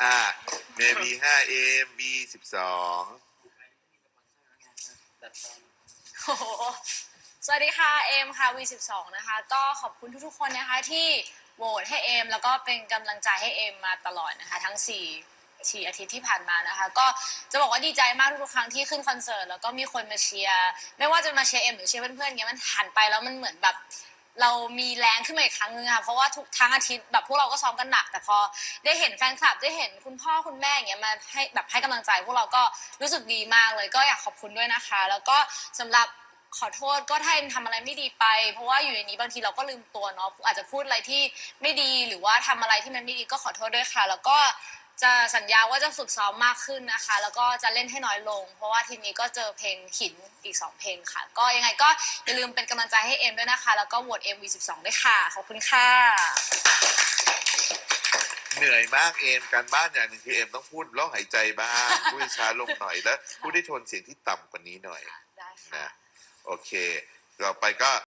อ่าเมบีห้าเอ็มบีสิบสองโอ้โหสวัสดีค่ะเอมค่ะ V12 นะคะ ก็ขอบคุณทุกๆคนนะคะที่โหวตให้เอมแล้วก็เป็นกำลังใจให้เอมมาตลอดนะคะ ทั้ง4สี่อาทิตย์ที่ผ่านมานะคะ ก็จะบอกว่าดีใจมากทุกๆครั้งที่ขึ้นคอนเสิร์ตแล้วก็มีคนมาเชียร์ไม่ว่าจะมาเชียร์เอมหรือเชียร์เพื่อนๆเงี้ยมันหันไปแล้วมันเหมือนแบบ เรามีแรงขึ้นมาอีกครั้งนึงค่ะเพราะว่าทุกทั้งอาทิตย์แบบพวกเราก็ซ้อมกันหนัก แต่พอได้เห็นแฟนคลับได้เห็นคุณพ่อคุณแม่อย่างเงี้ยมาให้แบบให้กำลังใจ พวกเราก็รู้สึกดีมากเลยก็อยากขอบคุณด้วยนะคะ แล้วก็สำหรับขอโทษก็ถ้าเอ็มทำอะไรไม่ดีไป เพราะว่าอยู่ในนี้บางทีเราก็ลืมตัวเนาะอาจจะพูดอะไรที่ไม่ดีหรือว่าทำอะไรที่มันไม่ดีก็ขอโทษด้วยค่ะ แล้วก็ จะสัญญาว่าจะฝึกซ้อมมากขึ้นนะคะ แล้วก็จะเล่นให้น้อยลง เพราะว่าทีนี้ก็เจอเพลงหินอีกสองเพลงค่ะ ก็ยังไงก็อย่าลืมเป็นกำลังใจให้เอ็มด้วยนะคะ แล้วก็โหวตเอ็มวีสิบสองด้วยค่ะ ขอบคุณค่ะ เหนื่อยมากเอมการบ้านอย่างหนึ่งคือเอมต้องพูดร้องหายใจบ้างพูดให้ช้าลงหน่อยแล้วพูดได้โทนเสียงที่ต่ำกว่านี้หน่อยได้ค่ะ นะโอเค ต่อไปก็